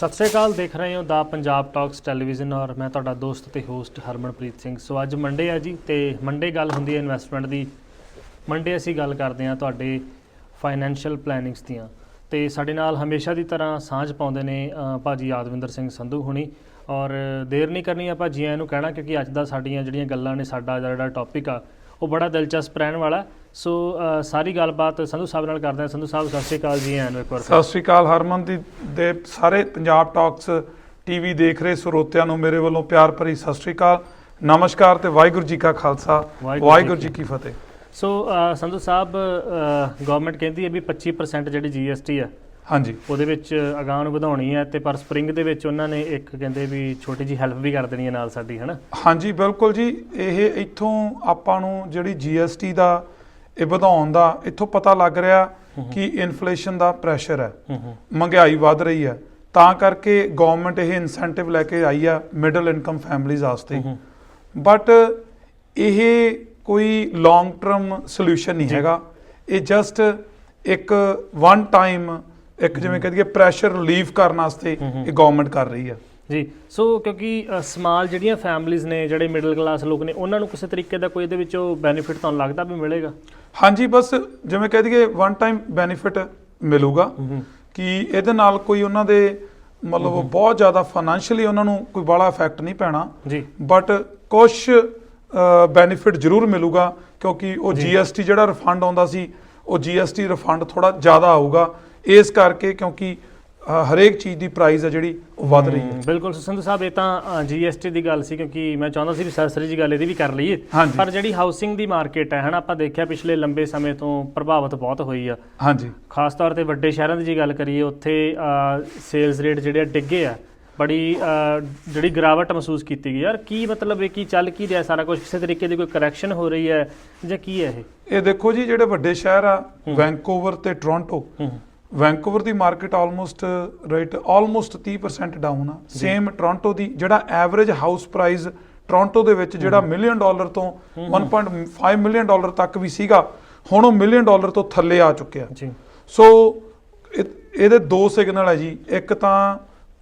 ਸਤਿ ਸ਼੍ਰੀ ਅਕਾਲ ਦੇਖ ਰਹੇ ਹੋ ਦਾ ਪੰਜਾਬ ਟਾਕਸ ਟੈਲੀਵਿਜ਼ਨ ਔਰ ਮੈਂ ਤੁਹਾਡਾ ਦੋਸਤ ਤੇ ਹੋਸਟ ਹਰਮਨਪ੍ਰੀਤ ਸਿੰਘ। ਸੋ ਅੱਜ ਮੰਡੇ ਆ ਜੀ ਤੇ ਮੰਡੇ ਗੱਲ ਹੁੰਦੀ ਹੈ ਇਨਵੈਸਟਮੈਂਟ ਦੀ। ਮੰਡੇ ਅਸੀਂ ਗੱਲ ਕਰਦੇ ਹਾਂ ਤੁਹਾਡੇ ਫਾਈਨੈਂਸ਼ੀਅਲ ਪਲੈਨਿੰਗਸ ਦੀਆਂ। ਤੇ ਸਾਡੇ ਨਾਲ ਹਮੇਸ਼ਾ ਦੀ ਤਰ੍ਹਾਂ ਸਾਂਝ ਪਾਉਂਦੇ ਨੇ ਅ, ਭਾਜੀ ਯਾਦਵਿੰਦਰ ਸਿੰਘ ਸੰਧੂ ਹੁਣੀ। ਔਰ ਦੇਰ ਨਹੀਂ ਕਰਨੀ ਆਪਾਂ ਜੀਆਂ ਨੂੰ ਕਹਿਣਾ ਕਿਉਂਕਿ ਅੱਜ ਦਾ ਸਾਡੀਆਂ ਜਿਹੜੀਆਂ ਗੱਲਾਂ ਨੇ ਸਾਡਾ ਜਿਹੜਾ ਟੌਪਿਕ ਆ ਉਹ ਬੜਾ ਦਿਲਚਸਪ ਰਹਿਣ ਵਾਲਾ। ਸੋ ਸਾਰੀ ਗੱਲਬਾਤ ਸੰਧੂ ਸਾਹਿਬ ਨਾਲ ਕਰਦੇ ਹਾਂ। ਸੰਧੂ ਸਾਹਿਬ ਸਤਿ ਸ਼੍ਰੀ ਅਕਾਲ ਜੀ ਐਨ ਇੱਕ ਵਾਰ। ਸਤਿ ਸ਼੍ਰੀ ਅਕਾਲ ਹਰਮਨ ਦੀ ਦੇ ਸਾਰੇ ਪੰਜਾਬ ਟਾਕਸ ਟੀਵੀ ਦੇਖ ਰਹੇ ਸਰੋਤਿਆਂ ਨੂੰ ਮੇਰੇ ਵੱਲੋਂ ਪਿਆਰ ਭਰੀ ਸਤਿ ਸ਼੍ਰੀ ਅਕਾਲ। ਨਮਸਕਾਰ ਤੇ ਵਾਹਿਗੁਰੂ ਜੀ ਕਾ ਖਾਲਸਾ। ਵਾਹਿਗੁਰੂ ਜੀ ਕੀ ਫਤਿਹ। ਸੋ ਸੰਧੂ ਸਾਹਿਬ ਗਵਰਨਮੈਂਟ ਕਹਿੰਦੀ ਹੈ ਵੀ 25% ਜਿਹੜੀ ਜੀਐਸਟੀ ਆ ਹਾਂਜੀ। ਉਹਦੇ ਵਿੱਚ ਅਗਾਂਹ ਨੂੰ ਵਧਾਉਣੀ ਹੈ ਤੇ ਪਰ ਸਪਰਿੰਗ ਦੇ ਵਿੱਚ ਉਹਨਾਂ ਨੇ ਇੱਕ ਕਹਿੰਦੇ ਵੀ ਛੋਟੀ ਜੀ ਹੈਲਪ ਵੀ ਕਰ ਦੇਣੀ ਹੈ ਨਾਲ ਸਾਡੀ ਹਨਾ? ਹਾਂਜੀ ਬਿਲਕੁਲ ਜੀ। ਇਹ ਇੱਥੋਂ ਆਪਾਂ ਨੂੰ ਜਿਹੜੀ ਜੀਐਸਟੀ ਦਾ ਇਹ ਵਧਾਉਣ ਦਾ ਇੱਥੋਂ ਪਤਾ ਲੱਗ ਰਿਹਾ ਕਿ ਇਨਫਲੇਸ਼ਨ ਦਾ ਪ੍ਰੈਸ਼ਰ ਹੈ। ਮਹਿੰਗਾਈ ਵੱਧ ਰਹੀ ਹੈ। ਤਾਂ ਕਰਕੇ ਗਵਰਨਮੈਂਟ ਇਹ ਇਨਸੈਂਟਿਵ ਲੈ ਕੇ ਆਈ ਆ ਮਿਡਲ ਇਨਕਮ ਫੈਮਲੀਜ਼ ਵਾਸਤੇ। ਬਟ ਇਹ ਕੋਈ ਲੌਂਗ ਟਰਮ ਸੋਲੂਸ਼ਨ ਨਹੀਂ ਹੈਗਾ। ਇਹ ਜਸਟ ਇੱਕ ਵਨ ਟਾਈਮ ਇੱਕ ਜਿਵੇਂ ਕਹਦੀਏ ਪ੍ਰੈਸ਼ਰ ਰਿਲੀਫ ਕਰਨ ਵਾਸਤੇ ਇਹ ਗਵਰਨਮੈਂਟ ਕਰ ਰਹੀ ਹੈ ਜੀ ਸੋ ਕਿਉਂਕਿ ਸਮਾਲ ਜਿਹੜੀਆਂ ਫੈਮਲੀਆਂ ਨੇ ਜਿਹੜੇ ਮਿਡਲ ਕਲਾਸ ਲੋਕ ਨੇ ਉਹਨਾਂ ਨੂੰ ਕਿਸੇ ਤਰੀਕੇ ਦਾ ਕੋਈ ਇਹਦੇ ਵਿੱਚੋਂ ਬੈਨੀਫਿਟ ਤੁਹਾਨੂੰ ਲੱਗਦਾ ਵੀ ਮਿਲੇਗਾ? ਹਾਂਜੀ ਬਸ ਜਿਵੇਂ ਕਹਿ ਦਈਏ ਵਨ ਟਾਈਮ ਬੈਨੀਫਿਟ ਮਿਲੂਗਾ ਕਿ ਇਹਦੇ ਨਾਲ ਕੋਈ ਉਹਨਾਂ ਦੇ ਮਤਲਬ ਬਹੁਤ ਜ਼ਿਆਦਾ ਫਾਈਨੈਂਸ਼ੀਅਲੀ ਉਹਨਾਂ ਨੂੰ ਕੋਈ ਬੜਾ ਇਫੈਕਟ ਨਹੀਂ ਪੈਣਾ। ਜੀ। ਬਟ ਕੁਝ ਬੈਨੀਫਿਟ ਜ਼ਰੂਰ ਮਿਲੂਗਾ ਕਿਉਂਕਿ ਉਹ। ਜੀਐਸਟੀ ਜਿਹੜਾ ਰਿਫੰਡ ਆਉਂਦਾ ਸੀ ਉਹ ਜੀਐਸਟੀ ਰਿਫੰਡ ਥੋੜਾ ਜ਼ਿਆਦਾ ਆਊਗਾ। ਇਸ ਕਰਕੇ ਕਿਉਂਕਿ ਹਰੇਕ ਚੀਜ਼ ਦੀ ਪ੍ਰਾਈਸ ਹੈ ਜਿਹੜੀ ਉਹ ਵੱਧ ਰਹੀ ਹੈ। ਬਿਲਕੁਲ ਸੰਧੂ ਸਾਹਿਬ ਇਹ ਤਾਂ ਜੀਐਸਟੀ ਦੀ ਗੱਲ ਸੀ ਕਿਉਂਕਿ ਮੈਂ ਚਾਹੁੰਦਾ ਸੀ ਵੀ ਸਰਸਰੀ ਜੀ ਗੱਲ ਇਹਦੀ ਵੀ ਕਰ ਲਈਏ। ਪਰ ਜਿਹੜੀ ਹਾਊਸਿੰਗ ਦੀ ਮਾਰਕੀਟ ਹੈ ਹਨਾ ਆਪਾਂ ਦੇਖਿਆ ਪਿਛਲੇ ਲੰਬੇ ਸਮੇਂ ਤੋਂ ਪ੍ਰਭਾਵਿਤ ਬਹੁਤ ਹੋਈ ਆ। ਹਾਂਜੀ। ਖਾਸ ਤੌਰ ਤੇ ਵੱਡੇ ਸ਼ਹਿਰਾਂ ਦੀ ਜੀ ਗੱਲ ਕਰੀਏ ਉੱਥੇ ਸੇਲਸ ਰੇਟ ਜਿਹੜੇ ਡਿੱਗੇ ਆ। ਬੜੀ ਜਿਹੜੀ ਗਿਰਾਵਟ ਮਹਿਸੂਸ ਕੀਤੀ ਗਈ। ਯਾਰ ਕੀ ਮਤਲਬ ਇਹ ਕੀ ਚੱਲ ਕੀ ਰਿਹਾ ਸਾਰਾ ਕੁਝ ਕਿਸੇ ਤਰੀਕੇ ਦੀ ਕੋਈ ਕਰੈਕਸ਼ਨ ਹੋ ਰਹੀ ਹੈ ਜਾਂ ਕੀ ਹੈ ਇਹ? ਇਹ ਦੇਖੋ ਜੀ ਜਿਹੜੇ ਵੱਡੇ ਸ਼ਹਿਰ ਆ ਵੈਂਕੂਵਰ ਤੇ ਟੋਰਾਂਟੋ ਹੂੰ। ਵੈਂਕੂਵਰ ਦੀ market almost right almost 30% down ਆ। ਸੇਮ ਟੋਰਾਂਟੋ ਦੀ ਜਿਹੜਾ ਐਵਰੇਜ ਹਾਊਸ ਪ੍ਰਾਈਸ ਟੋਰਾਂਟੋ ਦੇ ਵਿੱਚ ਜਿਹੜਾ ਮਿਲੀਅਨ ਡਾਲਰ ਤੋਂ 1.5 ਮਿਲੀਅਨ ਡਾਲਰ ਤੱਕ ਵੀ ਸੀਗਾ ਹੁਣ ਉਹ ਮਿਲੀਅਨ ਡਾਲਰ ਤੋਂ ਥੱਲੇ ਆ ਚੁੱਕਿਆ। ਜੀ। ਸੋ ਇਹ- ਇਹਦੇ ਦੋ ਸਿਗਨਲ ਹੈ ਜੀ। ਇੱਕ ਤਾਂ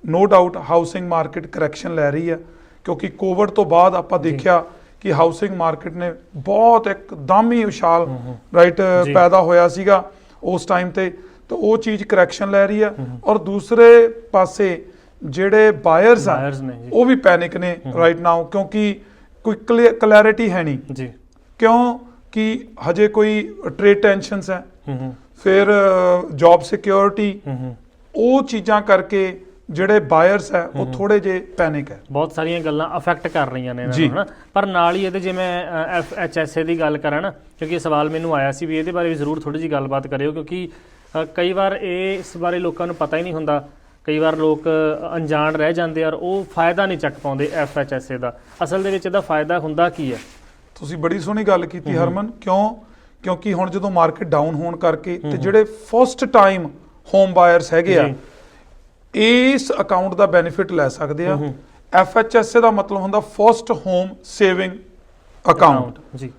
no doubt housing market correction ਲੈ ਰਹੀ ਹੈ ਕਿਉਂਕਿ ਕੋਵਿਡ ਤੋਂ ਬਾਅਦ ਆਪਾਂ ਦੇਖਿਆ ਕਿ ਹਾਊਸਿੰਗ ਮਾਰਕੀਟ ਨੇ ਬਹੁਤ ਇੱਕਦਮ ਹੀ ਉਛਾਲ ਰਾਈਟ। ਪੈਦਾ ਹੋਇਆ ਸੀਗਾ ਉਸ ਟਾਈਮ ਤੇ। ਤਾਂ ਉਹ ਚੀਜ਼ ਕਰੈਕਸ਼ਨ ਲੈ ਰਹੀ ਹੈ ਔਰ ਦੂਸਰੇ ਪਾਸੇ ਜਿਹੜੇ ਬਾਇਰਸ ਆ Buyers ਨੇ ਜੀ। ਉਹ ਵੀ ਪੈਨਿਕ ਨੇ ਰਾਈਟ ਨਾਓ ਕਿਉਂਕਿ ਕੋਈ ਕਲੈਰਿਟੀ ਹੈ ਨਹੀਂ। ਜੀ। ਕਿਉਂ? ਕਿ ਹਜੇ ਕੋਈ ਟ੍ਰੇਡ ਟੈਨਸ਼ਨਸ ਹੈ। ਹੂੰ ਹੂੰ। ਫਿਰ ਜੌਬ ਸਿਕਿਉਰਿਟੀ ਹੂੰ ਹੂੰ। ਉਹ ਚੀਜ਼ਾਂ ਕਰਕੇ ਜਿਹੜੇ ਬਾਇਰਸ ਹੈ ਉਹ ਥੋੜੇ ਜੇ ਪੈਨਿਕ ਹੈ। ਬਹੁਤ ਸਾਰੀਆਂ ਗੱਲਾਂ ਅਫੈਕਟ ਕਰ ਰਹੀਆਂ ਨੇ ਇਹਨਾਂ ਜੀ। ਨੂੰ ਹਨਾ? ਪਰ ਨਾਲ ਹੀ ਇਹਦੇ ਜੇ ਮੈਂ ਐਫ ਐਚ ਐਸ ਏ ਦੀ ਗੱਲ ਕਰਾਂ ਨਾ ਕਿਉਂਕਿ ਇਹ ਸਵਾਲ ਮੈਨੂੰ ਆਇਆ ਸੀ ਵੀ ਇਹਦੇ ਬਾਰੇ ਵੀ ਜ਼ਰੂਰ ਥੋੜੀ ਜੀ ਗੱਲਬਾਤ ਕਰਿਓ ਕਿਉਂਕਿ ਕਈ ਵਾਰ ਇਹ ਇਸ ਬਾਰੇ ਲੋਕਾਂ ਨੂੰ ਪਤਾ ਹੀ ਨਹੀਂ ਹੁੰਦਾ। ਕਈ ਵਾਰ ਲੋਕ ਅਣਜਾਣ ਰਹਿ ਜਾਂਦੇ ਆ ਔਰ ਉਹ ਫਾਇਦਾ ਨਹੀਂ ਚੱਕ ਪਾਉਂਦੇ ਐਫ ਐਚ ਐਸ ਏ ਦਾ। ਅਸਲ ਦੇ ਵਿੱਚ ਇਹਦਾ ਫਾਇਦਾ ਹੁੰਦਾ ਕੀ ਹੈ? ਤੁਸੀਂ ਬੜੀ ਸੋਹਣੀ ਗੱਲ ਕੀਤੀ ਹਰਮਨ। ਕਿਉਂ? ਕਿਉਂਕਿ ਹੁਣ ਜਦੋਂ ਮਾਰਕੀਟ ਡਾਊਨ ਹੋਣ ਕਰਕੇ ਤੇ ਜਿਹੜੇ ਫਸਟ ਟਾਈਮ ਹੋਮ ਬਾਇਰਸ ਹੈਗੇ ਆ। ਇਸ ਅਕਾਊਂਟ ਦਾ ਬੈਨੀਫਿਟ ਲੈ ਸਕਦੇ ਆ। ਐਫਐਚਐਸਏ ਦਾ ਮਤਲਬ ਹੁੰਦਾ ਫਸਟ ਹੋਮ ਸੇਵਿੰਗ ਅਕਾਊਂਟ ਜੀ।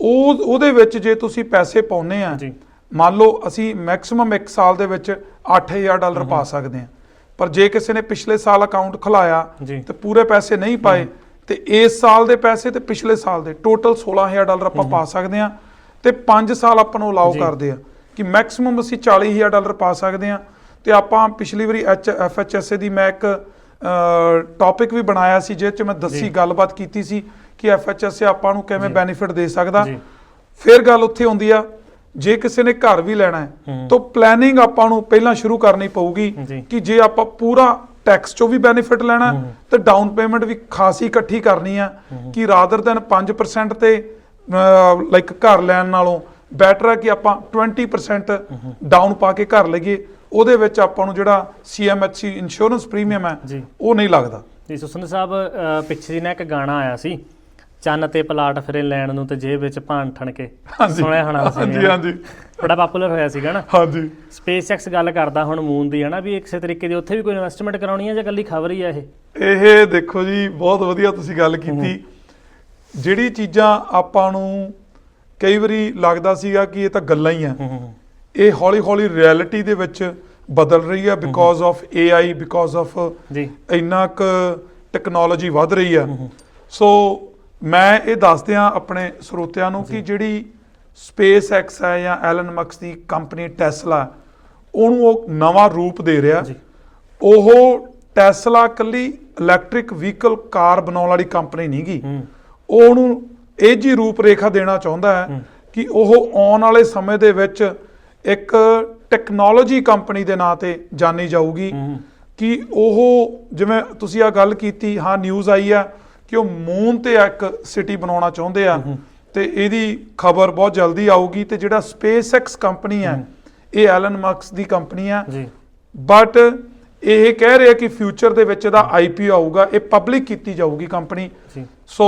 ਉਹ ਉਹਦੇ ਵਿੱਚ ਜੇ ਤੁਸੀਂ ਪੈਸੇ ਪਾਉਨੇ ਆ ਜੀ। ਮੰਨ ਲਓ ਅਸੀਂ ਮੈਕਸਿਮਮ 1 ਸਾਲ ਦੇ ਵਿੱਚ 8000 ਡਾਲਰ ਪਾ ਸਕਦੇ ਹਾਂ ਪਰ ਜੇ ਕਿਸੇ ਨੇ ਪਿਛਲੇ ਸਾਲ ਅਕਾਊਂਟ ਖੁਲਾਇਆ। ਤੇ ਪੂਰੇ ਪੈਸੇ ਨਹੀਂ ਪਾਏ ਤੇ ਇਸ ਸਾਲ ਦੇ ਪੈਸੇ ਤੇ ਪਿਛਲੇ ਸਾਲ ਦੇ ਟੋਟਲ 16000 ਡਾਲਰ ਆਪਾਂ ਪਾ ਸਕਦੇ ਹਾਂ ਤੇ 5 ਸਾਲ ਆਪਾਂ ਨੂੰ ਅਲਾਉ। ਕਰਦੇ ਆ ਕਿ ਮੈਕਸਿਮਮ ਅਸੀਂ 40000 ਡਾਲਰ ਪਾ ਸਕਦੇ ਹਾਂ ਤੇ ਆਪਾਂ ਪਿਛਲੀ ਵਾਰੀ ਐਚ ਐਫਐਚਐਸਏ ਦੀ ਮੈਂ ਇੱਕ ਟੌਪਿਕ ਵੀ ਬਣਾਇਆ ਸੀ ਜਿਸ ਚ ਮੈਂ ਦੱਸੀ। ਗੱਲਬਾਤ ਕੀਤੀ ਸੀ ਕਿ ਐਫਐਚਐਸਏ ਆਪਾਂ ਨੂੰ ਕਿਵੇਂ। ਬੈਨੀਫਿਟ ਦੇ ਸਕਦਾ। ਫਿਰ ਗੱਲ ਉੱਥੇ ਆਉਂਦੀ ਆ ਜੇ ਕਿਸੇ ਨੇ ਘਰ ਵੀ ਲੈਣਾ ਹੈ। ਤਾਂ ਪਲੈਨਿੰਗ ਆਪਾਂ ਨੂੰ ਪਹਿਲਾਂ ਸ਼ੁਰੂ ਕਰਨੀ ਪਊਗੀ। ਕਿ ਜੇ ਆਪਾਂ ਪੂਰਾ ਟੈਕਸ ਚੋਂ ਵੀ ਬੈਨੀਫਿਟ ਲੈਣਾ ਤੇ ਡਾਊਨ ਪੇਮੈਂਟ ਵੀ ਖਾਸੀ ਇਕੱਠੀ ਕਰਨੀ ਆ ਕਿ ਰਾਦਰ ਦੈਨ 5% ਤੇ ਲਾਈਕ ਘਰ ਲੈਣ ਨਾਲੋਂ ਬੈਟਰ ਹੈ ਕਿ ਆਪਾਂ 20% ਡਾਊਨ ਪਾ ਕੇ ਘਰ ਲਈਏ ਉਹਦੇ ਵਿੱਚ ਆਪਾਂ ਨੂੰ ਜਿਹੜਾ ਸੀਐਮਐਚਸੀ ਇੰਸ਼ੋਰੈਂਸ ਪ੍ਰੀਮੀਅਮ ਹੈ। ਉਹ ਨਹੀਂ ਲੱਗਦਾ ਜੀ ਸੁਖਨ ਸਾਹਿਬ ਪਿੱਛੇ ਜੀ ਨਾ ਇੱਕ ਗਾਣਾ ਆਇਆ ਸੀ ਚੰਨ ਤੇ ਪਲਾਟ ਫਿਰੇ ਲੈਣ ਨੂੰ ਤੇ ਜੇਬ ਵਿੱਚ ਭਾਣ ਠਣ ਕੇ ਹਾਂਜੀ। ਸੁਣਿਆ ਹੋਣਾ ਤੁਸੀਂ ਹਾਂਜੀ? ਹਾਂਜੀ। ਬੜਾ ਪਪੂਲਰ ਹੋਇਆ ਸੀਗਾ ਨਾ। ਹਾਂਜੀ। ਸਪੇਸਐਕਸ ਗੱਲ ਕਰਦਾ ਹੁਣ ਮੂਨ ਦੀ ਹਨਾ ਵੀ ਕਿਸੇ ਤਰੀਕੇ ਦੀ ਉੱਥੇ ਵੀ ਕੋਈ ਇਨਵੈਸਟਮੈਂਟ ਕਰਾਉਣੀ ਹੈ ਜਾਂ ਗੱਲੀ ਖਬਰ ਹੀ ਆ ਇਹ? ਇਹ ਦੇਖੋ ਜੀ ਬਹੁਤ ਵਧੀਆ ਤੁਸੀਂ ਗੱਲ ਕੀਤੀ। ਜਿਹੜੀ ਚੀਜ਼ਾਂ ਆਪਾਂ ਨੂੰ ਕਈ ਵਾਰੀ ਲੱਗਦਾ ਸੀਗਾ ਕਿ ਇਹ ਤਾਂ ਗੱਲਾਂ ਹੀ ਆ। ਇਹ ਹੌਲੀ ਹੌਲੀ ਰਿਐਲਿਟੀ ਦੇ ਵਿੱਚ ਬਦਲ ਰਹੀ ਹੈ because of AI because of ਜੀ। ਇੰਨਾ ਕੁ ਟੈਕਨੋਲੋਜੀ ਵੱਧ ਰਹੀ ਹੈ ਸੋ ਮੈਂ ਇਹ ਦੱਸ ਦਿਆਂ ਆਪਣੇ ਸਰੋਤਿਆਂ ਨੂੰ ਕਿ ਜਿਹੜੀ ਸਪੇਸ ਐਕਸ ਹੈ ਜਾਂ ਐਲਨ ਮਕਸ ਦੀ ਕੰਪਨੀ ਟੈਸਲਾ ਉਹਨੂੰ ਉਹ ਨਵਾਂ ਰੂਪ ਦੇ ਰਿਹਾ। ਉਹ ਟੈਸਲਾ ਕੱਲੀ ਇਲੈਕਟ੍ਰਿਕ ਵਹੀਕਲ ਕਾਰ ਬਣਾਉਣ ਵਾਲੀ ਕੰਪਨੀ ਨਹੀਂ ਗੀ। ਹੂੰ। ਉਹ ਉਹਨੂੰ ਇਹ ਜੀ ਰੂਪ ਰੇਖਾ ਦੇਣਾ ਚਾਹੁੰਦਾ ਹੈ ਕਿ ਉਹ ਆਉਣ ਵਾਲੇ ਸਮੇਂ ਦੇ ਵਿੱਚ ਇੱਕ ਟੈਕਨੋਲੋਜੀ ਕੰਪਨੀ ਦੇ ਨਾਂ ਤੇ ਜਾਣੀ ਜਾਊਗੀ। ਕਿ ਉਹ ਜਿਵੇਂ ਤੁਸੀਂ ਆ ਗੱਲ ਕੀਤੀ ਹਾਂ ਨਿਊਜ਼ ਆਈ ਆ। ਕਿ ਉਹ ਮੂਨ ਤੇ ਇੱਕ ਸਿਟੀ ਬਣਾਉਣਾ ਚਾਹੁੰਦੇ ਆ। ਤੇ ਇਹਦੀ ਖਬਰ ਬਹੁਤ ਜਲਦੀ ਆਊਗੀ ਤੇ ਜਿਹੜਾ SpaceX ਕੰਪਨੀ ਹੈ। ਇਹ ਐਲਨ ਮਸਕ ਦੀ ਕੰਪਨੀ ਆ। ਜੀ। ਬਟ ਇਹ ਕਹਿ ਰਿਹਾ ਕਿ ਫਿਊਚਰ ਦੇ ਵਿੱਚ ਇਹਦਾ ਆਈਪੀਓ ਆਊਗਾ ਇਹ ਪਬਲਿਕ ਕੀਤੀ ਜਾਊਗੀ ਕੰਪਨੀ। ਜੀ। So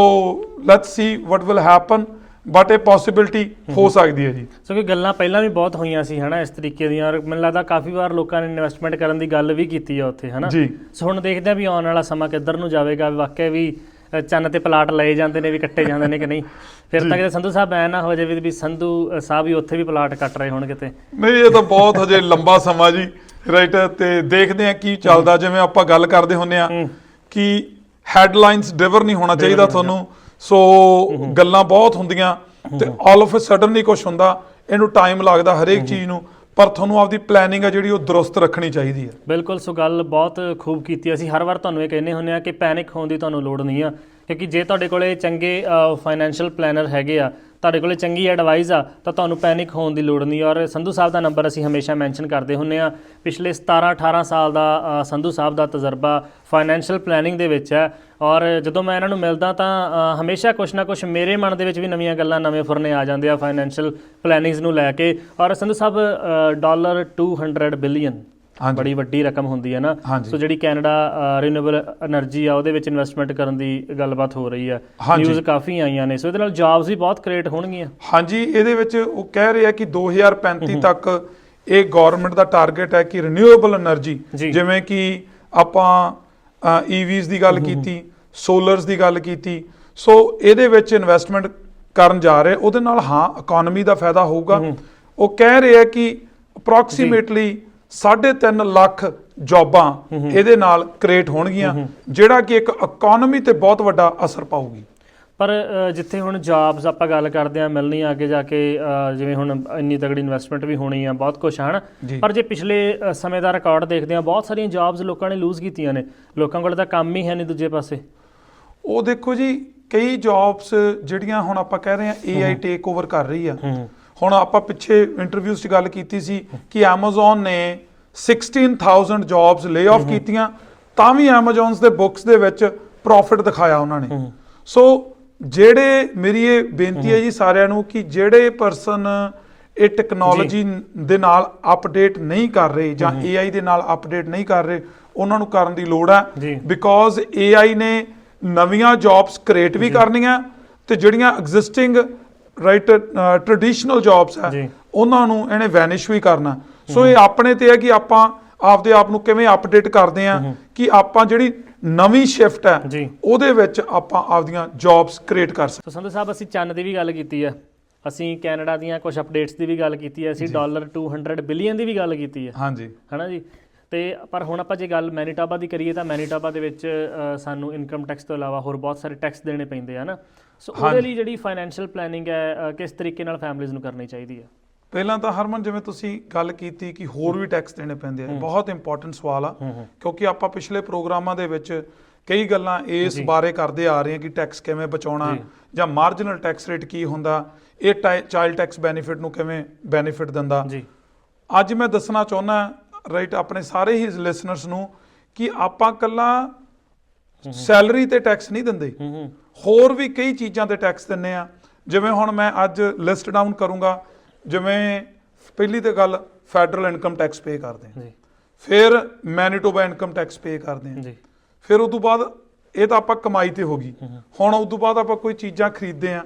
let's see what will happen but ਇਹ ਪੋਸਿਬਿਲਿਟੀ ਹੋ ਸਕਦੀ ਹੈ ਜੀ। ਸੋ ਕਿ ਗੱਲਾਂ ਪਹਿਲਾਂ ਵੀ ਬਹੁਤ ਹੋਈਆਂ ਸੀ ਹਨਾ ਇਸ ਤਰੀਕੇ ਦੀਆਂ ਔਰ ਮੈਨੂੰ ਲੱਗਦਾ ਕਾਫੀ ਵਾਰ ਲੋਕਾਂ ਨੇ ਇਨਵੈਸਟਮੈਂਟ ਕਰਨ ਦੀ ਗੱਲ ਵੀ ਕੀਤੀ ਆ ਉੱਥੇ ਹਨਾ। ਸੋ ਹੁਣ ਦੇਖਦੇ ਆ ਵੀ ਆਉਣ ਵਾਲਾ ਸਮਾਂ ਕਿੱਧਰ ਨੂੰ ਜਾਵੇਗਾ ਵਾਕਿਆ ਵੀ ਚੰਨ ਤੇ ਪਲਾਟ ਲਏ ਜਾਂਦੇ ਨੇ ਵੀ ਕੱਟੇ ਜਾਂਦੇ ਨੇ ਕਿ ਨਹੀਂ? ਫਿਰ ਤਾਂ ਕਿਤੇ ਸੰਧੂ ਸਾਹਿਬ ਐ ਨਾ ਹੋ ਜਾਵੇ ਵੀ ਸੰਧੂ ਸਾਹਿਬ ਵੀ ਉੱਥੇ ਵੀ ਪਲਾਟ ਕੱਟ ਰਹੇ ਹੋਣ ਕਿਤੇ ਨਹੀਂ ਇਹ ਤਾਂ ਬਹੁਤ ਹਜੇ ਲੰਬਾ ਸਮਾਂ ਜੀ। ਰਾਈਟ ਤੇ ਦੇਖਦੇ ਆ ਕੀ ਚੱਲਦਾ। ਜਿਵੇਂ ਆਪਾਂ ਗੱਲ ਕਰਦੇ ਹੁੰਨੇ ਆ। ਕਿ ਹੈਡਲਾਈਨਸ ਡਿਵਰ ਨਹੀਂ ਹੋਣਾ ਚਾਹੀਦਾ ਤੁਹਾਨੂੰ। ਸੋ ਗੱਲਾਂ ਬਹੁਤ ਹੁੰਦੀਆਂ ਤੇ ਆਲ ਆਫ ਅ ਸਡਨ ਨਹੀਂ ਕੁਝ ਹੁੰਦਾ। ਇਹਨੂੰ ਟਾਈਮ ਲੱਗਦਾ ਹਰੇਕ ਚੀਜ਼ ਨੂੰ। ਪਰ ਤੁਹਾਨੂੰ ਆਪਦੀ ਪਲੈਨਿੰਗ ਆ ਜਿਹੜੀ ਉਹ ਦਰੁਸਤ ਰੱਖਣੀ ਚਾਹੀਦੀ ਹੈ ਬਿਲਕੁਲ, ਸੋ ਗੱਲ ਬਹੁਤ ਖੂਬ ਕੀਤੀ। ਅਸੀਂ ਹਰ ਵਾਰ ਤੁਹਾਨੂੰ ਇਹ ਕਹਿੰਦੇ ਹੁੰਦੇ ਆ ਕਿ ਪੈਨਿਕ ਹੋਣ ਦੀ ਤੁਹਾਨੂੰ ਲੋੜ ਨਹੀਂ ਆ। ਕਿਉਂਕਿ ਜੇ ਤੁਹਾਡੇ ਕੋਲੇ ਚੰਗੇ ਫਾਈਨੈਂਸ਼ੀਅਲ ਪਲੈਨਰ ਹੈਗੇ ਆ, ਤੁਹਾਡੇ ਕੋਲੇ ਚੰਗੀ ਐਡਵਾਈਸ ਆ, ਤਾਂ ਤੁਹਾਨੂੰ ਪੈਨਿਕ ਹੋਣ ਦੀ ਲੋੜ ਨਹੀਂ। ਔਰ ਸੰਧੂ ਸਾਹਿਬ ਦਾ ਨੰਬਰ ਅਸੀਂ ਹਮੇਸ਼ਾ ਮੈਂਸ਼ਨ ਕਰਦੇ ਹੁੰਨੇ ਆ। ਪਿਛਲੇ 17 18 ਸਾਲ ਦਾ ਸੰਧੂ ਸਾਹਿਬ ਦਾ ਤਜਰਬਾ ਫਾਈਨੈਂਸ਼ੀਅਲ ਪਲੈਨਿੰਗ ਦੇ ਵਿੱਚ ਹੈ। ਔਰ ਜਦੋਂ ਮੈਂ ਇਹਨਾਂ ਨੂੰ ਮਿਲਦਾ ਤਾਂ ਹਮੇਸ਼ਾ ਕੁਛ ਨਾ ਕੁਛ ਮੇਰੇ ਮਨ ਦੇ ਵਿੱਚ ਵੀ ਨਵੀਆਂ ਗੱਲਾਂ, ਨਵੇਂ ਫੁਰਨੇ ਆ ਜਾਂਦੇ ਆ ਫਾਈਨੈਂਸ਼ੀਅਲ ਪਲੈਨਿੰਗਸ ਨੂੰ ਲੈ ਕੇ। ਔਰ ਸੰਧੂ ਸਾਹਿਬ ਡਾਲਰ 200 ਬਿਲੀਅਨ ਬੜੀ ਵੱਡੀ ਰਕਮ ਹੁੰਦੀ ਹੈ ਨਾ। ਸੋ ਜਿਹੜੀ ਕੈਨੇਡਾ ਰੀਨਿਊਏਬਲ એનર્ਜੀ ਆ ਉਹਦੇ ਵਿੱਚ ਇਨਵੈਸਟਮੈਂਟ ਕਰਨ ਦੀ ਗੱਲਬਾਤ ਹੋ ਰਹੀ ਹੈ। ਨਿਊਜ਼ ਕਾਫੀ ਆਈਆਂ ਨੇ। ਸੋ ਇਹਦੇ ਨਾਲ ਜੌਬਸ ਵੀ ਬਹੁਤ ਕ੍ਰੀਏਟ ਹੋਣਗੀਆਂ। ਹਾਂਜੀ ਇਹਦੇ ਵਿੱਚ ਉਹ ਕਹਿ ਰਹੇ ਰਿਹਾ ਕਿ 2035 ਤੱਕ ਇਹ ਗਵਰਨਮੈਂਟ ਦਾ ਟਾਰਗੇਟ ਹੈ ਕਿ ਰੀਨਿਊਏਬਲ એનર્ਜੀ ਜਿਵੇਂ ਕਿ ਆਪਾਂ ਈਵੀਜ਼ e ਦੀ ਗੱਲ ਕੀਤੀ ਸੋਲਰਸ ਦੀ ਗੱਲ ਕੀਤੀ। ਸੋ ਇਹਦੇ ਵਿੱਚ ਇਨਵੈਸਟਮੈਂਟ ਕਰਨ ਜਾ ਰਹੇ। ਉਹਦੇ ਨਾਲ ਹਾਂ ਇਕਨੋਮੀ ਦਾ ਫਾਇਦਾ ਹੋਊਗਾ। ਉਹ ਕਹਿ ਰਹੇ ਰਿਹਾ ਕਿ ਅਪਰੋਕਸੀਮੇਟਲੀ 3.5 ਲੱਖ ਜੌਬਾਂ ਇਹਦੇ ਨਾਲ ਕ੍ਰੀਏਟ ਹੋਣਗੀਆਂ ਜਿਹੜਾ ਕਿ ਇੱਕ ਇਕਨੋਮੀ ਤੇ ਬਹੁਤ ਵੱਡਾ ਅਸਰ ਪਾਊਗੀ। ਪਰ ਜਿੱਥੇ ਹੁਣ ਜੌਬਸ ਆਪਾਂ ਗੱਲ ਕਰਦੇ ਆ ਮਿਲਣੀ ਆ ਅੱਗੇ ਜਾ ਕੇ ਜਿਵੇਂ ਹੁਣ ਇੰਨੀ ਤਗੜੀ ਇਨਵੈਸਟਮੈਂਟ ਵੀ ਹੋਣੀ ਆ ਬਹੁਤ ਕੁਝ ਹਨ। ਪਰ ਜੇ ਪਿਛਲੇ ਸਮੇਂ ਦਾ ਰਿਕਾਰਡ ਦੇਖਦੇ ਆ ਬਹੁਤ ਸਾਰੀਆਂ ਜੌਬਸ ਲੋਕਾਂ ਨੇ ਲੂਜ਼ ਕੀਤੀਆਂ ਨੇ। ਲੋਕਾਂ ਕੋਲ ਤਾਂ ਕੰਮ ਹੀ ਹੈ ਨਹੀਂ ਦੂਜੇ ਪਾਸੇ। ਉਹ ਦੇਖੋ ਜੀ ਕਈ ਜੌਬਸ ਜਿਹੜੀਆਂ ਹੁਣ ਆਪਾਂ ਕਹਿ ਰਹੇ ਹਾਂ AI ਟੇਕ ਓਵਰ ਕਰ ਰਹੀ ਆ। ਹੁਣ ਆਪਾਂ ਪਿੱਛੇ ਇੰਟਰਵਿਊਜ਼ 'ਚ ਗੱਲ ਕੀਤੀ ਸੀ ਕਿ Amazon ਨੇ 16000 ਜੌਬਸ ਲੇ ਆਫ ਕੀਤੀਆਂ ਤਾਂ ਵੀ Amazon's ਦੇ ਬੁੱਕਸ ਦੇ ਵਿੱਚ ਪ੍ਰੋਫਿਟ ਦਿਖਾਇਆ ਉਹਨਾਂ ਨੇ। ਸੋ ਜਿਹੜੇ ਮੇਰੀ ਇਹ ਬੇਨਤੀ ਹੈ ਜੀ ਸਾਰਿਆਂ ਨੂੰ ਕਿ ਜਿਹੜੇ ਪਰਸਨ ਇਹ ਟੈਕਨੋਲੋਜੀ ਦੇ ਨਾਲ ਅਪਡੇਟ ਨਹੀਂ ਕਰ ਰਹੇ ਜਾਂ AI ਦੇ ਨਾਲ ਅਪਡੇਟ ਨਹੀਂ ਕਰ ਰਹੇ ਉਹਨਾਂ ਨੂੰ ਕਰਨ ਦੀ ਲੋੜ ਹੈ। ਬਿਕੋਜ਼ AI ਨੇ ਨਵੀਆਂ ਜੌਬਸ ਕ੍ਰੀਏਟ ਵੀ ਕਰਨੀਆਂ ਤੇ ਜਿਹੜੀਆਂ ਐਗਜ਼ਿਸਟਿੰਗ ਰਾਈਟ ਟ੍ਰੈਡੀਸ਼ਨਲ ਜੌਬਸ ਹੈ। ਜੀ। ਉਹਨਾਂ ਨੂੰ ਇਹਨੇ ਵੈਨਿਸ਼ ਵੀ ਕਰਨਾ। ਸੋ ਇਹ ਆਪਣੇ ਤੇ ਹੈ ਕਿ ਆਪਾਂ ਆਪਦੇ ਆਪ ਨੂੰ ਕਿਵੇਂ ਅਪਡੇਟ ਕਰਦੇ ਆ ਕਿ ਆਪਾਂ ਜਿਹੜੀ ਨਵੀਂ ਸ਼ਿਫਟ ਹੈ ਜੀ। ਉਹਦੇ ਵਿੱਚ ਆਪਾਂ ਆਪਦੀਆਂ ਜੌਬਸ ਕ੍ਰੀਏਟ ਕਰ ਸਕਦੇ। ਸੋ ਸੰਧੂ ਸਾਹਿਬ ਅਸੀਂ ਚੰਨ ਦੀ ਵੀ ਗੱਲ ਕੀਤੀ ਹੈ। ਅਸੀਂ ਕੈਨੇਡਾ ਦੀਆਂ ਕੁਝ ਅਪਡੇਟਸ ਦੀ ਵੀ ਗੱਲ ਕੀਤੀ ਹੈ। ਅਸੀਂ ਡਾਲਰ 200 ਬਿਲੀਅਨ ਦੀ ਵੀ ਗੱਲ ਕੀਤੀ ਹੈ। ਹਾਂਜੀ। ਹਨਾ ਜੀ? ਤੇ ਪਰ ਹੁਣ ਆਪਾਂ ਜੇ ਗੱਲ ਮੈਨੀਟੋਬਾ ਦੀ ਕਰੀਏ ਤਾਂ ਮੈਨੀਟੋਬਾ ਦੇ ਵਿੱਚ ਸਾਨੂੰ ਇਨਕਮ ਟੈਕਸ ਤੋਂ ਇਲਾਵਾ ਹੋਰ ਬਹੁਤ ਸਾਰੇ ਟੈਕਸ ਦੇਣੇ ਪੈਂਦੇ ਆ ਨਾ ਸੋ ਉਹਦੇ। ਲਈ ਜਿਹੜੀ ਫਾਈਨੈਂਸ਼ੀਅਲ ਪਲੈਨਿੰਗ ਹੈ ਕਿਸ ਤਰੀਕੇ ਨਾਲ ਫੈਮਲੀਜ਼ ਨੂੰ ਕਰਨੀ ਚਾਹੀਦੀ ਹੈ? ਪਹਿਲਾਂ ਤਾਂ ਹਰਮਨ ਜਿਵੇਂ ਤੁਸੀਂ ਗੱਲ ਕੀਤੀ ਕਿ ਹੋਰ ਵੀ ਟੈਕਸ ਦੇਣੇ ਪੈਂਦੇ ਆ ਬਹੁਤ ਇੰਪੋਰਟੈਂਟ ਸਵਾਲ ਆ ਕਿਉਂਕਿ ਆਪਾਂ ਪਿਛਲੇ ਪ੍ਰੋਗਰਾਮਾਂ ਦੇ ਵਿੱਚ ਕਈ ਗੱਲਾਂ ਇਸ। ਬਾਰੇ ਕਰਦੇ ਆ ਰਹੇ ਹਾਂ ਕਿ ਟੈਕਸ ਕਿਵੇਂ ਬਚਾਉਣਾ ਜੀ। ਜਾਂ ਮਾਰਜਨਲ ਟੈਕਸ ਰੇਟ ਕੀ ਹੁੰਦਾ ਇਹ ਚਾਈਲਡ ਟੈਕਸ ਬੈਨੀਫਿਟ ਨੂੰ ਕਿਵੇਂ ਬੈਨੀਫਿਟ ਦਿੰਦਾ। ਜੀ। ਅੱਜ ਮੈਂ ਦੱਸਣਾ ਚਾਹੁੰਦਾ ਰਾਈਟ ਆਪਣੇ ਸਾਰੇ ਹੀ ਲਿਸਨਰਸ ਨੂੰ ਕਿ ਆਪਾਂ ਕੱਲਾ ਸੈਲਰੀ ਤੇ ਟੈਕਸ ਨਹੀਂ ਦਿੰਦੇ। ਹੂੰ ਹੂੰ। ਹੋਰ ਵੀ ਕਈ ਚੀਜ਼ਾਂ ਤੇ ਟੈਕਸ ਦਿੰਨੇ ਆ। ਜਿਵੇਂ ਹੁਣ ਮੈਂ ਅੱਜ ਲਿਸਟ ਡਾਊਨ ਕਰੂੰਗਾ ਜਿਵੇਂ ਪਹਿਲੀ ਤੇ ਗੱਲ ਫੈਡਰਲ ਇਨਕਮ ਟੈਕਸ ਪੇ ਕਰਦੇ ਆ। ਜੀ। ਫਿਰ ਮੈਨੀਟੋਬਾ ਇਨਕਮ ਟੈਕਸ ਪੇ ਕਰਦੇ ਆ। ਜੀ। ਫਿਰ ਉਸ ਤੋਂ ਬਾਅਦ ਇਹ ਤਾਂ ਆਪਾਂ ਕਮਾਈ ਤੇ ਹੋ ਗਈ। ਹੁਣ ਉਸ ਤੋਂ ਬਾਅਦ ਆਪਾਂ ਕੋਈ ਚੀਜ਼ਾਂ ਖਰੀਦਦੇ ਆ।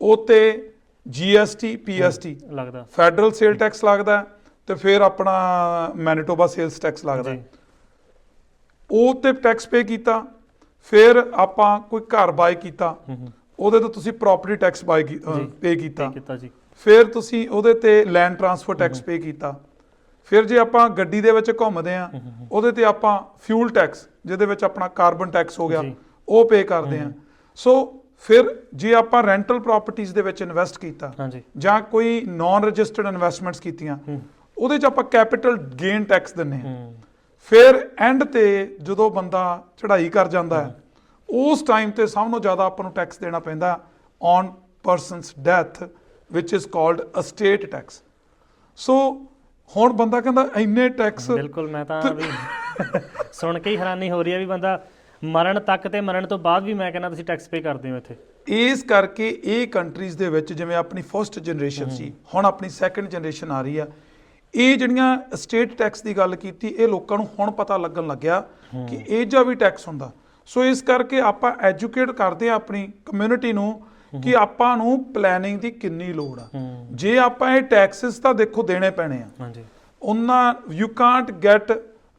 ਉਹ ਤੇ ਜੀਐਸਟੀ ਪੀਐਸਟੀ ਲੱਗਦਾ। ਫੈਡਰਲ ਸੇਲ ਟੈਕਸ ਲੱਗਦਾ ਤੇ ਫਿਰ ਆਪਣਾ ਮੈਨੀਟੋਬਾ ਸੇਲਸ ਟੈਕਸ ਲੱਗਦਾ। ਉਹ ਤੇ ਟੈਕਸ ਪੇ ਕੀਤਾ। ਫਿਰ ਆਪਾਂ ਕੋਈ ਘਰ ਬਾਏ ਕੀਤਾ ਉਹਦੇ ਤੋਂ ਤੁਸੀਂ ਪ੍ਰਾਪਰਟੀ ਟੈਕਸ ਬਾਏ। ਪੇ ਕੀਤਾ। ਠੀਕ ਕੀਤਾ ਜੀ। ਫਿਰ ਤੁਸੀਂ ਉਹਦੇ ਤੇ ਲੈਂਡ ਟਰਾਂਸਫਰ ਟੈਕਸ ਪੇ ਕੀਤਾ। ਫਿਰ ਜੇ ਆਪਾਂ ਗੱਡੀ ਦੇ ਵਿੱਚ ਘੁੰਮਦੇ ਆ ਉਹਦੇ ਤੇ ਆਪਾਂ ਫਿਊਲ ਟੈਕਸ ਜਿਹਦੇ ਵਿੱਚ ਆਪਣਾ ਕਾਰਬਨ ਟੈਕਸ ਹੋ ਗਿਆ। ਉਹ ਪੇ ਕਰਦੇ ਆ ਸੋ ਫਿਰ ਜੇ ਆਪਾਂ ਰੈਂਟਲ ਪ੍ਰਾਪਰਟੀਆਂ ਦੇ ਵਿੱਚ ਇਨਵੈਸਟ ਕੀਤਾ ਜਾਂ ਕੋਈ ਨਾਨ ਰਜਿਸਟਰਡ ਇਨਵੈਸਟਮੈਂਟਸ ਕੀਤੀਆਂ ਉਹਦੇ 'ਚ ਆਪਾਂ ਕੈਪੀਟਲ ਗੇਨ ਟੈਕਸ ਦਿੰਨੇ ਆ ਫਿਰ ਐਂਡ ਤੇ ਜਦੋਂ ਬੰਦਾ ਚੜ੍ਹਾਈ ਕਰ ਜਾਂਦਾ ਹੈ ਉਸ ਟਾਈਮ ਤੇ ਸਭ ਤੋਂ ਜ਼ਿਆਦਾ ਆਪਾਂ ਨੂੰ ਟੈਕਸ ਦੇਣਾ ਪੈਂਦਾ on persons death which is called estate tax so ਹੁਣ ਬੰਦਾ ਕਹਿੰਦਾ ਇੰਨੇ ਟੈਕਸ ਬਿਲਕੁਲ ਮੈਂ ਤਾਂ ਵੀ ਸੁਣ ਕੇ ਹੀ ਹੈਰਾਨੀ ਹੋ ਰਹੀ ਹੈ ਵੀ ਬੰਦਾ ਮਰਨ ਤੱਕ ਤੇ ਮਰਨ ਤੋਂ ਬਾਅਦ ਵੀ ਮੈਂ ਕਹਿੰਦਾ ਤੁਸੀਂ ਟੈਕਸ ਪੇ ਕਰਦੇ ਹੋ ਇੱਥੇ। ਇਸ ਕਰਕੇ ਇਹ ਕੰਟਰੀਜ਼ ਦੇ ਵਿੱਚ ਜਿਵੇਂ ਆਪਣੀ ਫਰਸਟ ਜਨਰੇਸ਼ਨ ਸੀ ਹੁਣ ਆਪਣੀ ਸੈਕੰਡ ਜਨਰੇਸ਼ਨ ਆ ਰਹੀ ਆ ਇਹ ਜਿਹੜੀਆਂ ਸਟੇਟ ਟੈਕਸ ਦੀ ਗੱਲ ਕੀਤੀ ਇਹ ਲੋਕਾਂ ਨੂੰ ਹੁਣ ਪਤਾ ਲੱਗਣ ਲੱਗਿਆ ਕਿ ਇਹ ਜਿਹਾ ਵੀ ਟੈਕਸ ਹੁੰਦਾ। ਸੋ ਇਸ ਕਰਕੇ ਆਪਾਂ ਐਜੂਕੇਟ ਕਰਦੇ ਆ ਆਪਣੀ ਕਮਿਊਨਿਟੀ ਨੂੰ ਕਿ ਆਪਾਂ ਨੂੰ ਪਲੈਨਿੰਗ ਦੀ ਕਿੰਨੀ ਲੋੜ ਆ। ਜੇ ਆਪਾਂ ਇਹ ਟੈਕਸਸ ਤਾਂ ਦੇਖੋ ਦੇਣੇ ਪੈਣੇ ਆ। ਹਾਂਜੀ। ਉਹਨਾਂ you can't get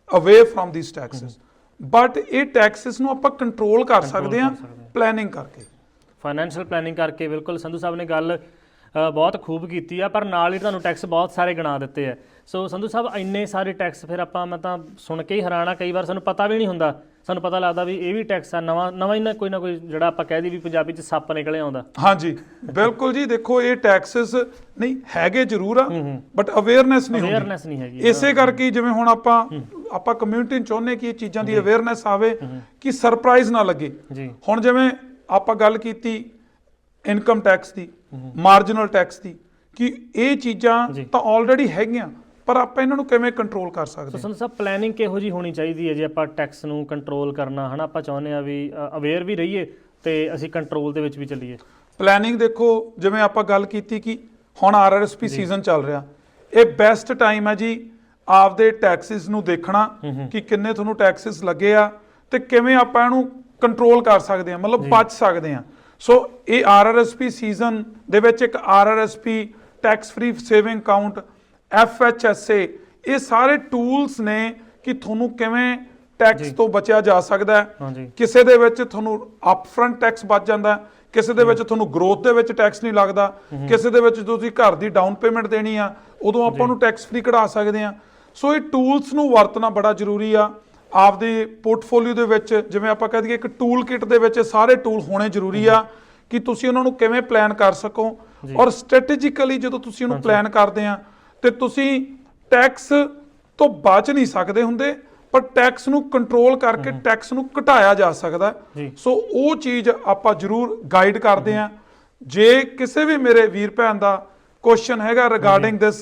away from these taxes but ਇਹ ਟੈਕਸਸ ਨੂੰ ਆਪਾਂ ਕੰਟਰੋਲ ਕਰ ਸਕਦੇ ਆ। ਪਲੈਨਿੰਗ ਕਰਕੇ। ਫਾਈਨੈਂਸ਼ੀਅਲ ਪਲੈਨਿੰਗ ਕਰਕੇ ਬਿਲਕੁਲ ਸੰਧੂ ਸਾਹਿਬ ਨੇ ਗੱਲ ਬਹੁਤ ਖੂਬ ਕੀਤੀ ਆ ਪਰ ਨਾਲ ਹੀ ਤੁਹਾਨੂੰ ਟੈਕਸ ਬਹੁਤ ਸਾਰੇ ਗਿਣਾ ਦਿੱਤੇ ਆ। ਸੋ ਸੰਧੂ ਸਾਹਿਬ ਇੰਨੇ ਸਾਰੇ ਟੈਕਸ ਫਿਰ ਆਪਾਂ ਮੈਂ ਤਾਂ ਸੁਣ ਕੇ ਹੀ ਹੈਰਾਨ ਕਈ ਵਾਰ ਸਾਨੂੰ ਪਤਾ ਵੀ ਨਹੀਂ ਹੁੰਦਾ। ਸਾਨੂੰ ਪਤਾ ਲੱਗਦਾ ਵੀ ਇਹ ਵੀ ਟੈਕਸ ਆ ਨਵਾਂ ਨਵਾਂ ਹੀ ਨਾ ਕੋਈ ਨਾ ਕੋਈ ਜਿਹੜਾ ਆਪਾਂ ਕਹਿ ਦੀ ਵੀ ਪੰਜਾਬੀ ਚ ਸੱਪ ਨਿਕਲੇ ਆਉਂਦਾ। ਹਾਂਜੀ ਬਿਲਕੁਲ ਜੀ ਦੇਖੋ ਇਹ ਟੈਕਸਸ ਨਹੀਂ ਹੈਗੇ ਜ਼ਰੂਰ ਆ ਬਟ ਅਵੇਅਰਨੈਸ ਨਹੀਂ ਹੁੰਦੀ। ਅਵੇਅਰਨੈਸ ਨਹੀਂ ਹੈਗੀ ਇਸੇ ਕਰਕੇ ਜਿਵੇਂ ਹੁਣ ਆਪਾਂ ਆਪਾਂ ਕਮਿਊਨਿਟੀ ਨੂੰ ਚਾਹੁੰਦੇ ਕਿ ਇਹ ਚੀਜ਼ਾਂ ਦੀ ਅਵੇਅਰਨੈਸ ਆਵੇ ਕਿ ਸਰਪ੍ਰਾਈਜ਼ ਨਾ ਲੱਗੇ। ਜੀ। ਹੁਣ ਜਿਵੇਂ ਆਪਾਂ ਗੱਲ ਕੀਤੀ ਇਨਕਮ ਟੈਕਸ ਦੀ ਮਾਰਜਨਲ ਟੈਕਸ ਦੀ ਕਿ ਇਹ ਚੀਜ਼ਾਂ। ਤਾਂ ਆਲਰੇਡੀ ਹੈਗੀਆਂ ਪਰ ਆਪਾਂ ਇਹਨਾਂ ਨੂੰ ਕਿਵੇਂ ਕੰਟਰੋਲ ਕਰ ਸਕਦੇ ਹਾਂ? ਸੰਧੂ ਸਾਹਿਬ ਪਲੈਨਿੰਗ ਕਿਹੋ ਜੀ ਹੋਣੀ ਚਾਹੀਦੀ ਹੈ ਜੇ ਆਪਾਂ ਟੈਕਸ ਨੂੰ ਕੰਟਰੋਲ ਕਰਨਾ ਹਨਾ? ਆਪਾਂ ਚਾਹੁੰਦੇ ਆ ਵੀ ਅਵੇਅਰ ਵੀ ਰਹੀਏ ਤੇ ਅਸੀਂ ਕੰਟਰੋਲ ਦੇ ਵਿੱਚ ਵੀ ਚੱਲੀਏ। ਪਲੈਨਿੰਗ ਦੇਖੋ ਜਿਵੇਂ ਆਪਾਂ ਗੱਲ ਕੀਤੀ ਕਿ ਹੁਣ ਆਰਆਰਐਸਪੀ ਸੀਜ਼ਨ ਚੱਲ ਰਿਹਾ ਇਹ ਬੈਸਟ ਟਾਈਮ ਹੈ ਜੀ ਆਪਦੇ ਟੈਕਸਿਸ ਨੂੰ ਦੇਖਣਾ ਕਿ ਕਿੰਨੇ ਤੁਹਾਨੂੰ ਟੈਕਸਿਸ ਲੱਗੇ ਆ ਤੇ ਕਿਵੇਂ ਆਪਾਂ ਇਹਨੂੰ ਕੰਟਰੋਲ ਕਰ ਸਕਦੇ ਆ ਮਤਲਬ ਬਚ ਸਕਦੇ ਆ ਸੋ ਇਹ ਆਰਆਰਐਸਪੀ ਸੀਜ਼ਨ ਦੇ ਵਿੱਚ ਇੱਕ RRSP tax free saving account FHSA ਇਹ ਸਾਰੇ ਟੂਲਸ ਨੇ ਕਿ ਤੁਹਾਨੂੰ ਕਿਵੇਂ ਟੈਕਸ ਤੋਂ ਬਚਿਆ ਜਾ ਸਕਦਾ ਹੈ। ਕਿਸੇ ਦੇ ਵਿੱਚ ਤੁਹਾਨੂੰ ਅਪਫਰੰਟ ਟੈਕਸ ਬਚ ਜਾਂਦਾ ਕਿਸੇ ਦੇ ਵਿੱਚ ਤੁਹਾਨੂੰ ਗਰੋਥ ਦੇ ਵਿੱਚ ਟੈਕਸ ਨਹੀਂ ਲੱਗਦਾ ਕਿਸੇ ਦੇ ਵਿੱਚ ਤੁਸੀਂ ਘਰ ਦੀ ਡਾਊਨ ਪੇਮੈਂਟ ਦੇਣੀ ਆ ਉਦੋਂ ਆਪਾਂ ਨੂੰ ਟੈਕਸ ਫ੍ਰੀ ਕਢਾ ਸਕਦੇ ਆ। ਸੋ ਇਹ ਟੂਲਸ ਨੂੰ ਵਰਤਣਾ ਬੜਾ ਜ਼ਰੂਰੀ ਆ। ਆਪਦੇ ਪੋਰਟਫੋਲੀਓ ਦੇ ਵਿੱਚ ਜਿਵੇਂ ਆਪਾਂ ਕਹਿ ਦਈਏ ਇੱਕ ਟੂਲ ਕਿਟ ਦੇ ਵਿੱਚ ਸਾਰੇ ਟੂਲ ਹੋਣੇ ਜ਼ਰੂਰੀ ਆ ਕਿ ਤੁਸੀਂ ਉਹਨਾਂ ਨੂੰ ਕਿਵੇਂ ਪਲਾਨ ਕਰ ਸਕੋ। ਔਰ ਸਟ੍ਰੈਟੇਜਿਕਲੀ ਜਦੋਂ ਤੁਸੀਂ ਉਹਨੂੰ ਪਲਾਨ ਕਰਦੇ ਆ ਤੇ ਤੁਸੀਂ ਟੈਕਸ ਤੋਂ ਬਚ ਨਹੀਂ ਸਕਦੇ ਹੁੰਦੇ ਪਰ ਟੈਕਸ ਨੂੰ ਕੰਟਰੋਲ ਕਰਕੇ ਟੈਕਸ ਨੂੰ ਘਟਾਇਆ ਜਾ ਸਕਦਾ। ਸੋ ਉਹ ਚੀਜ਼ ਆਪਾਂ ਜ਼ਰੂਰ ਗਾਈਡ ਕਰਦੇ ਆ। ਜੇ ਕਿਸੇ ਵੀ ਮੇਰੇ ਵੀਰ ਭੈਣ ਦਾ ਕੁਐਸਚਨ ਹੈਗਾ ਰਿਗਾਰਡਿੰਗ ਦਿਸ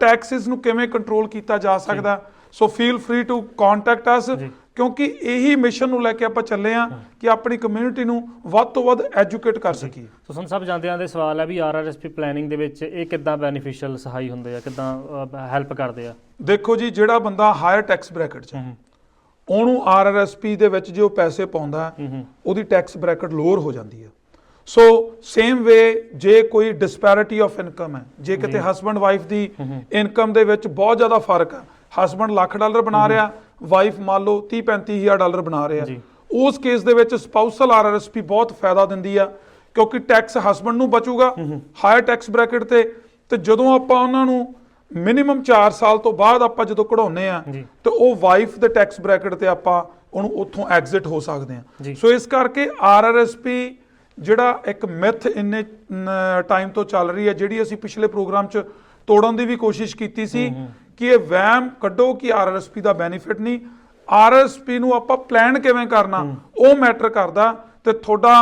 ਟੈਕਸਿਸ ਨੂੰ ਕਿਵੇਂ ਕੰਟਰੋਲ ਕੀਤਾ ਜਾ ਸਕਦਾ so feel free to contact us. ਕਿਉਂਕਿ ਇਹੀ ਮਿਸ਼ਨ ਨੂੰ ਲੈ ਕੇ ਆਪਾਂ ਚੱਲੇ ਆ ਕਿ ਆਪਣੀ ਕਮਿਊਨਿਟੀ ਨੂੰ ਵੱਧ ਤੋਂ ਵੱਧ ਐਜੂਕੇਟ ਕਰ ਸਕੀਏ। ਸੋ ਸੰਧੂ ਸਾਹਿਬ ਜਾਂਦੇ ਆਂਦੇ ਸਵਾਲ ਹੈ ਵੀ ਆਰਆਰਐਸਪੀ ਪਲੈਨਿੰਗ ਦੇ ਵਿੱਚ ਇਹ ਕਿੱਦਾਂ ਬੈਨੀਫੀਸ਼ੀਅਲ ਸਹਾਈ ਹੁੰਦੇ ਆ ਕਿੱਦਾਂ ਹੈਲਪ ਕਰਦੇ ਆ? ਦੇਖੋ ਜੀ ਜਿਹੜਾ ਬੰਦਾ ਹਾਇਰ ਟੈਕਸ ਬ੍ਰੈਕਟ 'ਚ ਹੈ, ਉਹਨੂੰ ਆਰਆਰਐਸਪੀ ਦੇ ਵਿੱਚ ਜੇ ਉਹ ਪੈਸੇ ਪਾਉਂਦਾ ਉਹਦੀ ਟੈਕਸ ਬ੍ਰੈਕਟ ਲੋਅਰ ਹੋ ਜਾਂਦੀ ਹੈ। ਸੋ ਸੇਮ ਵੇ ਜੇ ਕੋਈ ਡਿਸਪੈਰਿਟੀ ਆਫ ਇਨਕਮ ਹੈ ਜੇ ਕਿਤੇ ਹਸਬੰਡ ਵਾਈਫ ਦੀ ਇਨਕਮ ਦੇ ਵਿੱਚ ਬਹੁਤ ਜ਼ਿਆਦਾ ਫ਼ਰਕ ਹੈ ਹਸਬੰਡ ਲੱਖ ਡਾਲਰ ਬਣਾ ਰਿਹਾ ਵਾਈਫ ਮੰਨ ਲਓ 30 35000 ਡਾਲਰ ਬਣਾ ਰਿਹਾ। ਉਸ ਕੇਸ ਦੇ ਵਿੱਚ ਸਪਾਊਸਲ ਆਰਆਰਐਸਪੀ ਬਹੁਤ ਫਾਇਦਾ ਦਿੰਦੀ ਆ ਕਿਉਂਕਿ ਟੈਕਸ ਹਸਬੰਡ ਨੂੰ ਬਚੂਗਾ ਹਾਇਰ ਟੈਕਸ ਬ੍ਰੈਕਟ ਤੇ ਤੇ ਜਦੋਂ ਆਪਾਂ ਉਹਨਾਂ ਨੂੰ ਮਿਨੀਮਮ 4 ਸਾਲ ਤੋਂ ਬਾਅਦ ਆਪਾਂ ਜਦੋਂ ਕਢਾਉਨੇ ਆ। ਤੇ ਉਹ ਵਾਈਫ ਦੇ ਟੈਕਸ ਬ੍ਰੈਕਟ ਤੇ ਆਪਾਂ ਉਹਨੂੰ ਉੱਥੋਂ ਐਗਜ਼ਿਟ ਹੋ ਸਕਦੇ। ਆ ਸੋ ਇਸ ਕਰਕੇ ਆਰਆਰਐਸਪੀ ਜਿਹੜਾ ਇੱਕ ਮਿਥ ਇੰਨੇ ਟਾਈਮ ਤੋਂ ਚੱਲ ਰਹੀ ਹੈ ਜਿਹੜੀ ਅਸੀਂ ਪਿਛਲੇ ਪ੍ਰੋਗਰਾਮ 'ਚ ਤੋੜਨ ਦੀ ਵੀ ਕੋਸ਼ਿਸ਼ ਕੀਤੀ ਸੀ ਕਿ ਇਹ ਵਹਿਮ ਕੱਢੋ ਕਿ ਆਰਆਰਐਸਪੀ ਦਾ ਬੈਨੀਫਿਟ ਨਹੀਂ। ਆਰਐਸਪੀ ਨੂੰ ਆਪਾਂ ਪਲਾਨ ਕਿਵੇਂ ਕਰਨਾ ਉਹ ਮੈਟਰ ਕਰਦਾ ਤੇ ਤੁਹਾਡਾ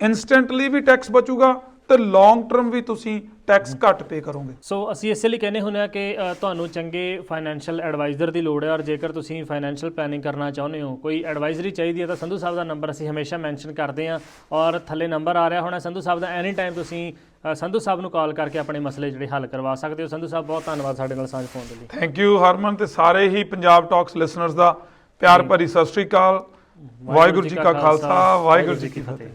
ਇਨਸਟੈਂਟਲੀ ਵੀ ਟੈਕਸ ਬਚੂਗਾ ਤੇ ਲੌਂਗ ਟਰਮ ਵੀ ਤੁਸੀਂ ਟੈਕਸ ਘੱਟ ਪੇ ਕਰੋਗੇ। ਸੋ ਅਸੀਂ ਇਸੇ ਲਈ ਕਹਿੰਦੇ ਹੁੰਦੇ ਆ ਕਿ ਤੁਹਾਨੂੰ ਚੰਗੇ ਫਾਈਨੈਂਸ਼ੀਅਲ ਐਡਵਾਈਜ਼ਰ ਦੀ ਲੋੜ ਹੈ ਔਰ ਜੇਕਰ ਤੁਸੀਂ ਫਾਈਨੈਂਸ਼ੀਅਲ ਪਲੈਨਿੰਗ ਕਰਨਾ ਚਾਹੁੰਦੇ ਹੋ ਕੋਈ ਐਡਵਾਈਜ਼ਰੀ ਚਾਹੀਦੀ ਹੈ ਤਾਂ ਸੰਧੂ ਸਾਹਿਬ ਦਾ ਨੰਬਰ ਅਸੀਂ ਹਮੇਸ਼ਾ ਮੈਂਸ਼ਨ ਕਰਦੇ ਹਾਂ ਔਰ ਥੱਲੇ ਨੰਬਰ ਆ ਰਿਹਾ ਹੋਣਾ ਸੰਧੂ ਸਾਹਿਬ ਦਾ ਐਨੀ ਟਾਈਮ ਤੁਸੀਂ ਸੰਧੂ ਸਾਹਿਬ ਨੂੰ ਕਾਲ ਕਰਕੇ ਆਪਣੇ ਮਸਲੇ ਜਿਹੜੇ ਹੱਲ ਕਰਵਾ ਸਕਦੇ ਹੋ। ਸੰਧੂ ਸਾਹਿਬ ਬਹੁਤ ਧੰਨਵਾਦ ਸਾਡੇ ਨਾਲ ਸਾਂਝ ਪਾਉਣ ਦੇ ਲਈ। ਥੈਂਕ ਯੂ ਹਰਮਨ ਤੇ ਸਾਰੇ ਹੀ ਪੰਜਾਬ ਟਾਕਸ ਲਿਸਨਰਸ ਦਾ ਪਿਆਰ ਭਰੀ ਸਤਿ ਸ੍ਰੀ ਅਕਾਲ। ਵਾਹਿਗੁਰੂ ਜੀ ਕਾ ਖਾਲਸਾ ਵਾਹਿਗੁਰੂ ਜੀ ਕੀ ਫਤਿਹ।